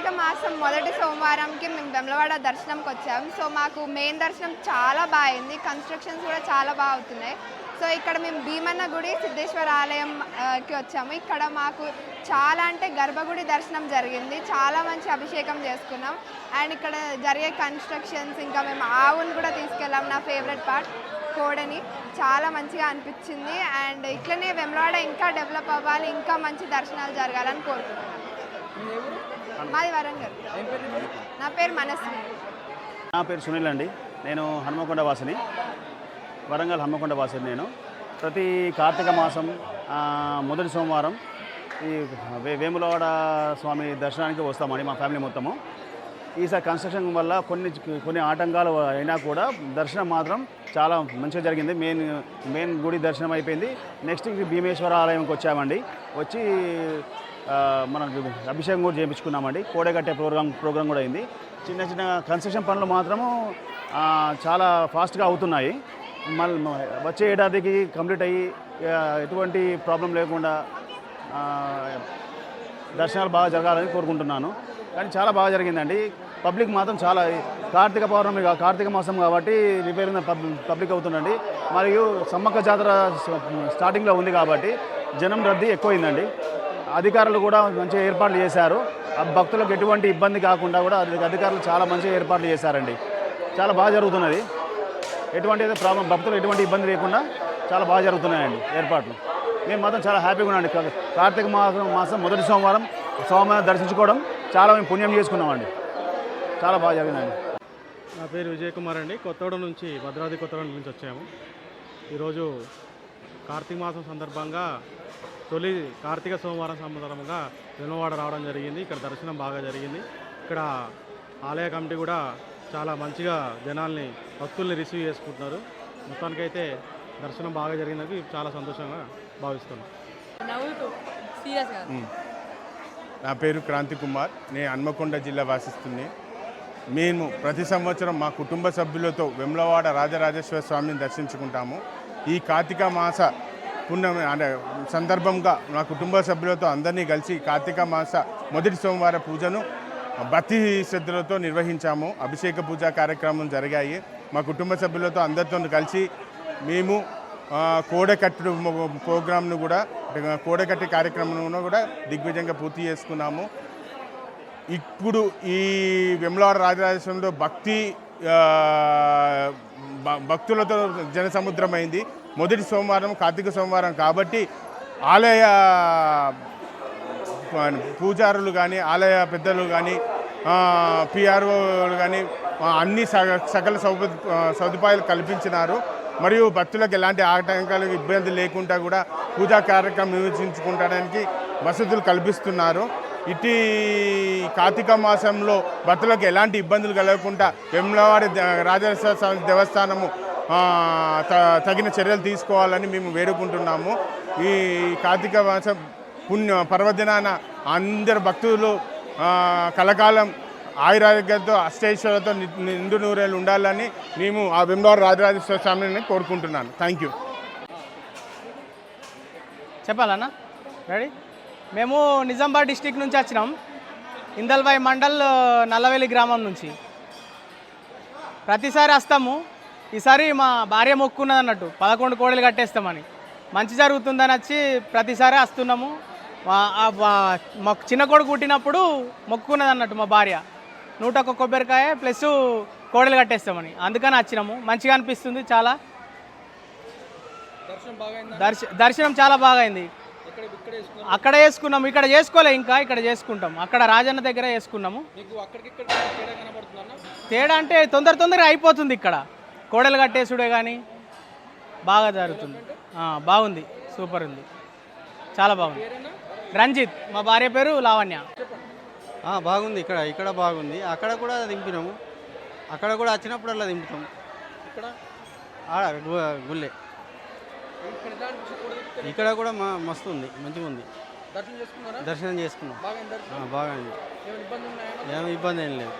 కార్తీక మాసం మొదటి సోమవారంకి మేము వెమ్లవాడ దర్శనంకి వచ్చాం. సో మాకు మెయిన్ దర్శనం చాలా బాగుంది కన్స్ట్రక్షన్స్ కూడా చాలా బాగా అవుతున్నాయి. సో ఇక్కడ మేము భీమన్న గుడి సిద్ధేశ్వర ఆలయంకి వచ్చాము. ఇక్కడ మాకు చాలా అంటే గర్భగుడి దర్శనం జరిగింది. చాలా మంచి అభిషేకం చేసుకున్నాం. అండ్ ఇక్కడ జరిగే కన్స్ట్రక్షన్స్ ఇంకా మేము ఆవుని కూడా తీసుకెళ్ళాం నా ఫేవరెట్ పార్ట్ కోడని. చాలా మంచిగా అనిపించింది. అండ్ ఇట్లనే వెమ్లవాడ ఇంకా డెవలప్ అవ్వాలి ఇంకా మంచి దర్శనాలు జరగాలని కోరుకుంటున్నాను మాది వరంగల్. నా పేరు మనస్వి. నా పేరు సునీల్ అండి. నేను హనుమకొండ వాసిని. వరంగల్ హనుమకొండ వాసిని నేను. ప్రతి కార్తీక మాసం మొదటి సోమవారం ఈ వేములవాడ స్వామి దర్శనానికి వస్తామండి మా ఫ్యామిలీ మొత్తము. ఈసారి కన్స్ట్రక్షన్ వల్ల కొన్ని కొన్ని ఆటంకాలు అయినా కూడా దర్శనం మాత్రం చాలా మంచిగా జరిగింది. మెయిన్ మెయిన్ గుడి దర్శనం అయిపోయింది. నెక్స్ట్ భీమేశ్వర ఆలయంకి వచ్చామండి. వచ్చి మనం అభిషేకం కూడా చేయించుకున్నామండి. కోడగట్టే ప్రోగ్రామ్ ప్రోగ్రామ్ కూడా అయింది. చిన్న చిన్న కన్స్ట్రక్షన్ పనులు మాత్రము చాలా ఫాస్ట్గా అవుతున్నాయి. మళ్ళీ వచ్చే ఏడాదికి కంప్లీట్ అయ్యి ఎటువంటి ప్రాబ్లం లేకుండా దర్శనాలు బాగా జరగాలని కోరుకుంటున్నాను. కానీ చాలా బాగా జరిగిందండి. పబ్లిక్ మాత్రం చాలా కార్తీక పౌర్ణమి కార్తీక మాసం కాబట్టి రిపేర్ పబ్ పబ్లిక్ అవుతుందండి. మరియు సమ్మక్క జాతర స్టార్టింగ్లో ఉంది కాబట్టి జనం రద్దీ ఎక్కువైందండి. అధికారులు కూడా మంచిగా ఏర్పాట్లు చేశారు. ఆ భక్తులకు ఎటువంటి ఇబ్బంది కాకుండా కూడా అధికారులు చాలా మంచిగా ఏర్పాట్లు చేశారండి. చాలా బాగా జరుగుతున్నది. ఎటువంటి అయితే ప్రాబ్లం భక్తులు ఎటువంటి ఇబ్బంది లేకుండా చాలా బాగా జరుగుతున్నాయండి ఏర్పాట్లు. మేము మాత్రం చాలా హ్యాపీగా ఉన్నాండి కార్తీక మాసం మాసం మొదటి సోమవారం సోమవారం దర్శించుకోవడం చాలా మేము పుణ్యం చేసుకున్నామండి. చాలా బాగా జరిగిందండి. నా పేరు విజయ్ కుమార్ అండి. కొత్తగూడెం నుంచి భద్రాద్రి కొత్తగూడెం నుంచి వచ్చాము. ఈరోజు కార్తీక మాసం సందర్భంగా తొలి కార్తీక సోమవారం సందర్భంగా వెనువాడ రావడం జరిగింది. ఇక్కడ దర్శనం బాగా జరిగింది. ఇక్కడ ఆలయ కమిటీ కూడా చాలా మంచిగా జనాల్ని భక్తుల్ని రిసీవ్ చేసుకుంటున్నారు. మొత్తానికైతే దర్శనం బాగా జరిగినందుకు చాలా సంతోషంగా భావిస్తున్నాం. నా పేరు క్రాంతి కుమార్. నేను హన్మకొండ జిల్లా వాసిస్తుంది మేము ప్రతి సంవత్సరం మా కుటుంబ సభ్యులతో వెమ్లవాడ రాజరాజేశ్వర స్వామిని దర్శించుకుంటాము. ఈ కార్తీక మాస పుణ్యమి అంటే సందర్భంగా మా కుటుంబ సభ్యులతో అందరినీ కలిసి కార్తీక మాస మొదటి సోమవార పూజను భక్తి శ్రద్ధలతో నిర్వహించాము. అభిషేక పూజా కార్యక్రమం జరిగాయి. మా కుటుంబ సభ్యులతో అందరితో కలిసి మేము కోడకట్టు ప్రోగ్రామ్ను కూడా కోడగట్టి కోడకట్టి కూడా దిగ్విజయంగా పూర్తి చేసుకున్నాము. ఇప్పుడు ఈ వెమ్లవాడ రాజరాజేశ్వరంలో భక్తి భ- భక్తులతో జనసముద్రమైంది. మొదటి సోమవారం కార్తీక సోమవారం కాబట్టి ఆలయ పూజారులు కానీ ఆలయ పెద్దలు కానీ పిఆర్ఓలు కానీ అన్ని సగ- సకల సౌప సదుపాయాలు కల్పించినారు. మరియు భక్తులకు ఎలాంటి ఆటంకాలు ఇబ్బంది లేకుండా కూడా పూజా కార్యక్రమం నిర్వహించుకుంటానికి వసతులు కల్పిస్తున్నారు. ఇటీ కార్తీక మాసంలో భక్తులకు ఎలాంటి ఇబ్బందులు కలగకుండా వెమ్లవాడి ద- రాజేశ్వర స్వామి దేవస్థానము త- తగిన చర్యలు తీసుకోవాలని మేము వేడుకుంటున్నాము. ఈ కార్తీక మాసం పుణ్య పర్వదినాన అందరు భక్తులు కలకాలం ఆయురారోగ్యంతో అష్టైశ్వర్యతో నిండు నూరేళ్ళు ఉండాలని మేము ఆ వెంబవారు రాజరాజేశ్వర స్వామిని కోరుకుంటున్నాను. థ్యాంక్ యూ చెప్పాలన్నా? రెడీ మేము నిజామాబాద్ డిస్టిక్ నుంచి వచ్చినాం. ఇందల్వాయి మండల్ నల్లవెల్లి గ్రామం నుంచి. ప్రతిసారి వస్తాము. ఈసారి మా భార్య మొక్కున్నది అన్నట్టు. పదకొండు కోడలు కట్టేస్తామని. మంచి జరుగుతుందని వచ్చి ప్రతిసారి వస్తున్నాము. మా- మా చిన్న కొడుకు పుట్టినప్పుడు మొక్కున్నది అన్నట్టు మా భార్య. నూట ఒక్క కొబ్బరికాయ ప్లస్ కోడలు కట్టేస్తామని. అందుకని వచ్చినాము. మంచిగా అనిపిస్తుంది చాలా. దర్శ దర్శనం చాలా బాగా అయింది అక్కడ వేసుకున్నాము. ఇక్కడ చేసుకోలే ఇంకా ఇక్కడ చేసుకుంటాం. అక్కడ రాజన్న దగ్గర వేసుకున్నాము. తేడా అంటే తొందర తొందరగా అయిపోతుంది ఇక్కడ. కోడలు కట్టేసుడే కానీ బాగా జరుగుతుంది. బాగుంది. సూపర్ ఉంది. చాలా బాగుంది. రంజిత్. మా భార్య పేరు లావణ్య. బాగుంది ఇక్కడ ఇక్కడ బాగుంది. అక్కడ కూడా దింపినాము అక్కడ కూడా వచ్చినప్పుడల్లా దింపుతాం. ఆడ గు- గుళ్ళే. ఇక్కడ కూడా మా మస్తు ఉంది మంచిగా ఉంది. దర్శనం చేసుకున్నాం. బాగా అయింది ఏమి ఇబ్బంది ఏం లేదు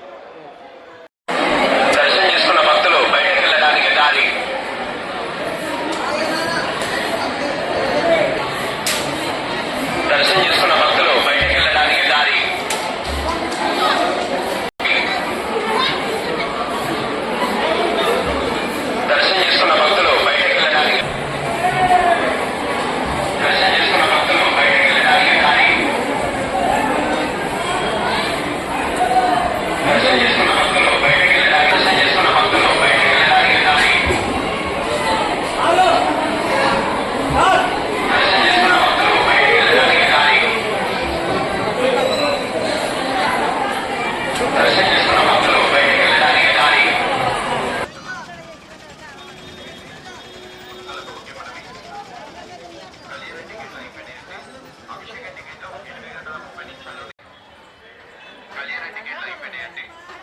దర్శనం చేసుకున్న భక్తులు బయటకు వెళ్ళడానికి దారి దర్శనం చేసుకున్న భక్తులు బయటకు వెళ్ళడానికి దారి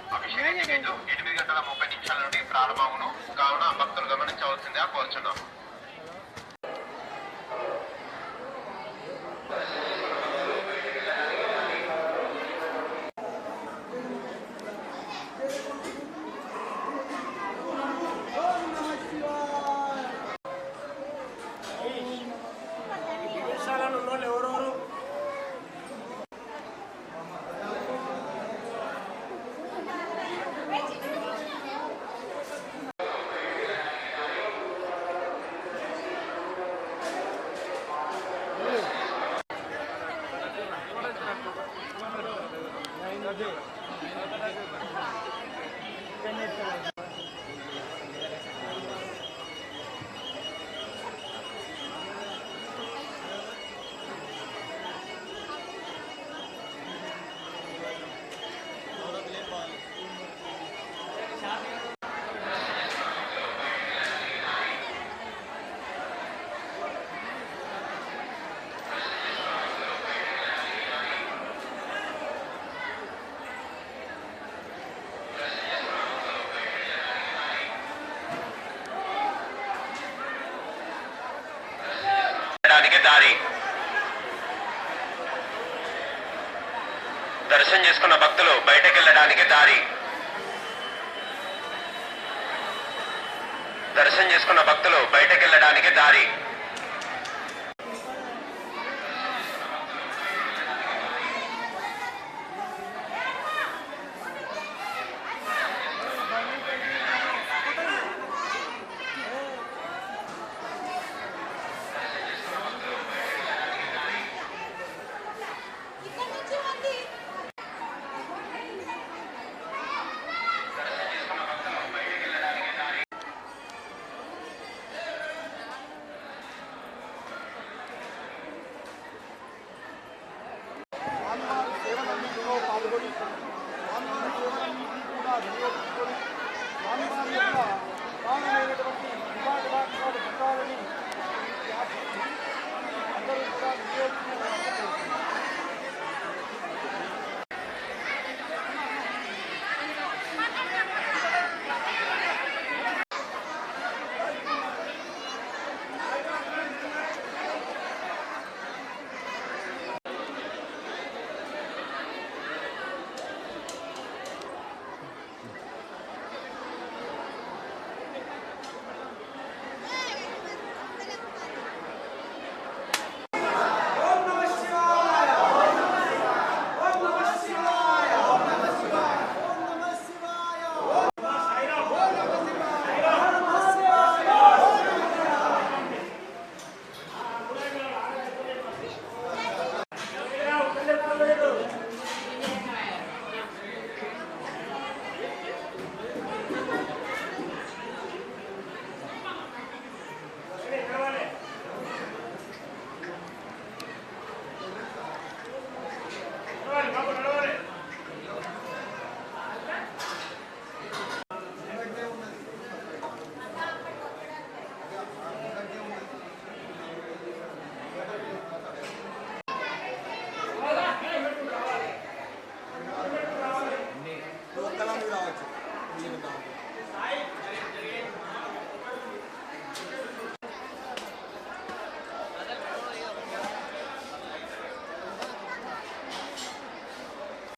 ప్యాకేజ్ ఎనిమిది గంటల ముప్పై నిమిషాల నుండి ప్రారంభమును కావున భక్తులు గమనించవలసిందిగా కోరుచున్నాం వెళ్ళడానికి దారి దర్శనం చేసుకున్న భక్తులు బయటకు వెళ్ళడానికి దారి దర్శనం చేసుకున్న భక్తులు బయటకు వెళ్ళడానికి దారి.